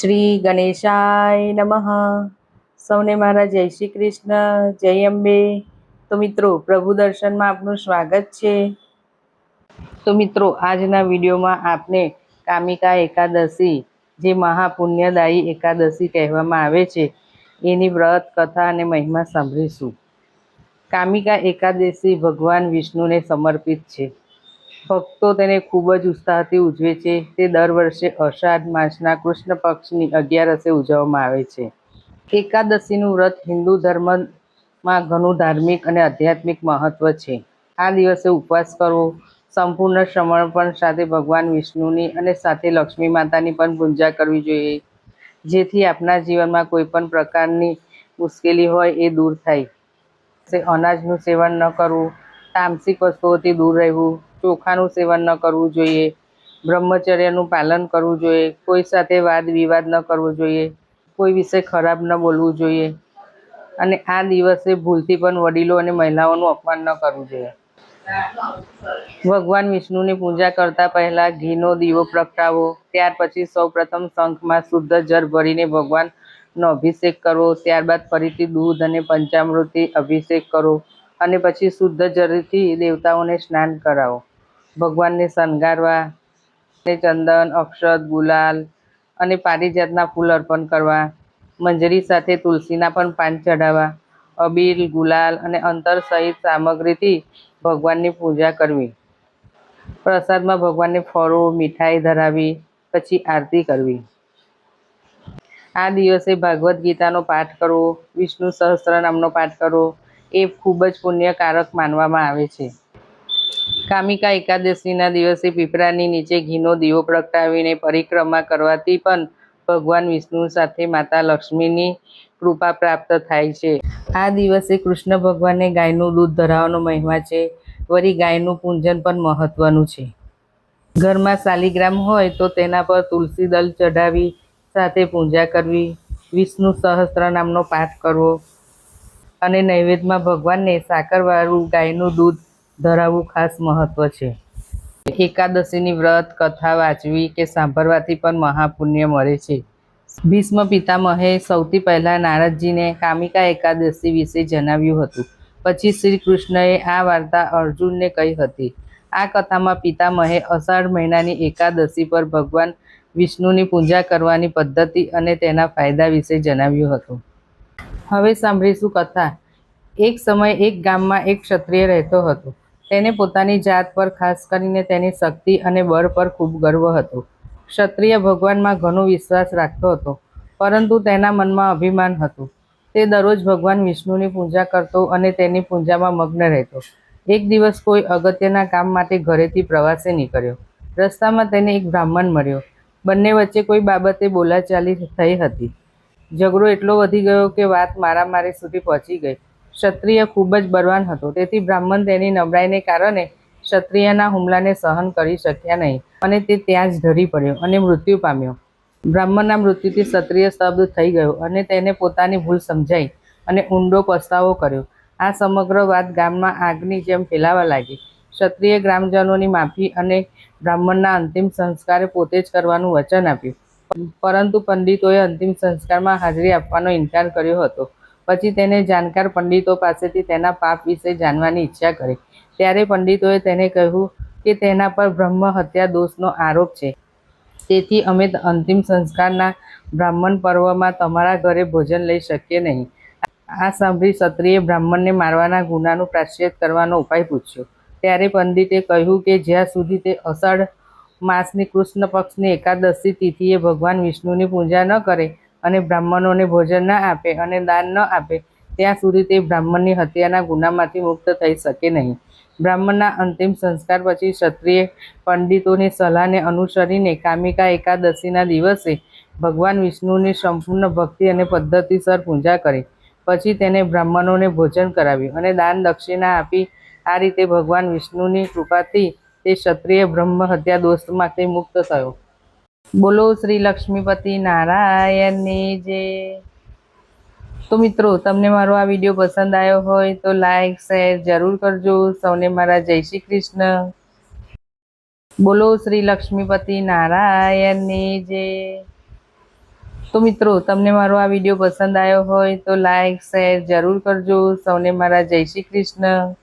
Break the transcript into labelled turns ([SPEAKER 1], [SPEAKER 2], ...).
[SPEAKER 1] શ્રી ગણેશાય નમઃ. સૌને મારા જય શ્રી કૃષ્ણ, જય અંબે. તો મિત્રો, પ્રભુ દર્શનમાં આપનું સ્વાગત છે. તો મિત્રો, આજના વિડીયોમાં આપને કામિકા એકાદશી, જે મહાપુણ્યદાયી એકાદશી કહેવામાં આવે છે, એની વ્રત, કથા અને મહિમા સાંભળીશું. કામિકા એકાદશી ભગવાન વિષ્ણુને સમર્પિત છે. ભક્તો તેને ખૂબ જ ઉત્સાહથી ઉજવે છે. તે દર વર્ષે અષાઢ માસના કૃષ્ણ પક્ષની અગિયારસે ઉજવવામાં આવે છે. એકાદશીનું વ્રત હિન્દુ ધર્મમાં ઘણું ધાર્મિક અને આધ્યાત્મિક મહત્વ છે. આ દિવસે ઉપવાસ કરવો, સંપૂર્ણ સમર્પણ સાથે ભગવાન વિષ્ણુની અને સાથે લક્ષ્મી માતાની પણ પૂજા કરવી જોઈએ. જેથી આપણા જીવનમાં કોઈ પણ પ્રકારની મુશ્કેલી હોય એ દૂર થાય. અનાજનું સેવન ન કરવું, તામસિક વસ્તુઓથી દૂર રહેવું ચોખાનું સેવન ન કરવું જોઈએ, બ્રહ્મચર્યનું પાલન કરવું જોઈએ, કોઈ સાથે વાદ વિવાદ ન કરવો જોઈએ, કોઈ વિશે ખરાબ ન બોલવું જોઈએ. અને આ દિવસે ભૂલથી પણ વડીલો અને મહિલાઓનું અપમાન ન કરવું જોઈએ. ભગવાન વિષ્ણુની પૂજા કરતા પહેલા ઘીનો દીવો પ્રગટાવો, ત્યાર પછી સૌપ્રથમ શંખમાં શુદ્ધ જળ ભરીને ભગવાનનો અભિષેક કરવો ત્યારબાદ ફરીથી દૂધ અને પંચામૃતથી અભિષેક કરો અને પછી શુદ્ધ જળથી દેવતાઓને સ્નાન કરાવો. ભગવાનને શણગારવા ને ચંદન, અક્ષત, ગુલાલ અને પારિજાતના ફૂલ અર્પણ કરવા, મંજરી સાથે તુલસીના પણ પાન ચઢાવવા, અબીલ, ગુલાલ અને અંતર સહિત સામગ્રીથી ભગવાનની પૂજા કરવી. પ્રસાદમાં ભગવાનને ફળો, મીઠાઈ ધરાવી, પછી આરતી કરવી. આ દિવસે ભાગવદ્ ગીતાનો પાઠ કરવો, વિષ્ણુ સહસ્ત્ર નામનો પાઠ કરવો, એ ખૂબ જ પુણ્યકારક માનવામાં આવે છે. કામિકા એકાદશીના દિવસે પીપળાની નીચે ઘીનો દીવો પ્રગટાવીને પરિક્રમા કરવાથી પણ ભગવાન વિષ્ણુ સાથે માતા લક્ષ્મીની કૃપા પ્રાપ્ત થાય છે. આ દિવસે કૃષ્ણ ભગવાનને ગાયનું દૂધ ધરાવવાનો મહિમા છે. વળી ગાયનું પૂજન પણ મહત્વનું છે. ઘરમાં શાલિગ્રામ હોય તો તેના પર તુલસી દલ ચઢાવી સાથે પૂજા કરવી, વિષ્ણુ સહસ્ત્ર નામનો પાઠ કરવો અને નૈવેદ્યમાં ભગવાનને સાકરવાળું ગાયનું દૂધ ધરાવવું ખાસ મહત્વ છે. એકાદશીની વ્રત, કથા વાંચવી કે સાંભળવાથી પણ મહાપુણ્ય મળે છે. ભીષ્મ પિતામહે સૌથી પહેલાં નારદજીને કામિકા એકાદશી વિશે જણાવ્યું હતું. પછી શ્રી કૃષ્ણએ આ વાર્તા અર્જુનને કહી હતી. આ કથામાં પિતામહે અષાઢ મહિનાની એકાદશી પર ભગવાન વિષ્ણુની પૂજા કરવાની પદ્ધતિ અને તેના ફાયદા વિશે જણાવ્યું હતું. હવે સાંભળીશું કથા. એક સમય એક ગામમાં એક ક્ષત્રિય રહેતો હતો. તેને પોતાની જાત પર ખાસ કરીને તેની શક્તિ અને બળ પર ખૂબ ગર્વ હતો. ક્ષત્રિય ભગવાનમાં ઘણો વિશ્વાસ રાખતો હતો, પરંતુ તેના મનમાં અભિમાન હતું. તે દરરોજ ભગવાન વિષ્ણુની પૂજા કરતો અને તેની પૂજામાં મગ્ન રહેતો. એક દિવસ કોઈ અગત્યના કામ માટે ઘરેથી પ્રવાસે નીકળ્યો. રસ્તામાં તેને એક બ્રાહ્મણ મળ્યો. બંને વચ્ચે કોઈ બાબતે બોલાચાલી થઈ હતી. ઝઘડો એટલો વધી ગયો કે વાત મારામારી સુધી પહોંચી ગઈ. ક્ષત્રિય ખૂબ જ બળવાન હતો. તેથી બ્રાહ્મણ તેની નબળાઈને કારણે ક્ષત્રિયના હુમલાને સહન કરી શક્યા નહીં અને તે ત્યાં જ ધરી પડ્યો અને મૃત્યુ પામ્યો. બ્રાહ્મણના મૃત્યુથી ક્ષત્રિય શબ્દ થઈ ગયો અને તેને પોતાની ભૂલ સમજાઈ અને ઊંડો પસ્તાવો કર્યો. આ સમગ્ર વાત ગામમાં આગની જેમ ફેલાવા લાગી. ક્ષત્રિય ગ્રામજનોની માફી અને બ્રાહ્મણના અંતિમ સંસ્કારે પોતે જ કરવાનું વચન આપ્યું. પરંતુ પંડિતોએ અંતિમ સંસ્કારમાં હાજરી આપવાનો ઇનકાર કર્યો હતો. પછી તેને જાણકાર પંડિતો પાસેથી તેના પાપ વિશે જાણવાની ઈચ્છા કરી. ત્યારે પંડિતોએ તેને કહ્યું કે તેના પર બ્રહ્મ હત્યા દોષનો આરોપ છે. તેથી અમે અંતિમ સંસ્કારના બ્રાહ્મણ પર્વમાં તમારા ઘરે ભોજન લઈ શકીએ નહીં. આ સાંભળી ક્ષત્રિય બ્રાહ્મણને મારવાના ગુનાનું પ્રાશ્ચિત કરવાનો ઉપાય પૂછ્યો. ત્યારે પંડિતે કહ્યું કે જ્યાં સુધી તે અષાઢ માસની કૃષ્ણ પક્ષની એકાદશી તિથિએ ભગવાન વિષ્ણુની પૂજા ન કરે અને બ્રાહ્મણોને ભોજન ન આપે અને દાન ન આપે, ત્યાં સુધી તે બ્રાહ્મણની હત્યાના ગુનામાંથી મુક્ત થઈ શકે નહીં. બ્રાહ્મણના અંતિમ સંસ્કાર પછી ક્ષત્રિય પંડિતોની સલાહને અનુસરીને કામિકા એકાદશીના દિવસે ભગવાન વિષ્ણુની સંપૂર્ણ ભક્તિ અને પદ્ધતિસર પૂજા કરી. પછી તેને બ્રાહ્મણોને ભોજન કરાવ્યું અને દાન દક્ષિણા આપી. આ રીતે ભગવાન વિષ્ણુની કૃપાથી તે ક્ષત્રિય બ્રહ્મ હત્યા દોષમાંથી મુક્ત થયો. બોલો શ્રી લક્ષ્મીપતિ નારાયણની જે. તો મિત્રો, તમને મારો આ વીડિયો પસંદ આવ્યો હોય તો લાઈક, શેર જરૂર કરજો. સૌને મારા જય શ્રી કૃષ્ણ. બોલો શ્રી લક્ષ્મીપતિ નારાયણની જે. તો મિત્રો, તમને મારો આ વીડિયો પસંદ આવ્યો હોય તો લાઈક, શેર જરૂર કરજો. સૌને મારા જય શ્રી કૃષ્ણ.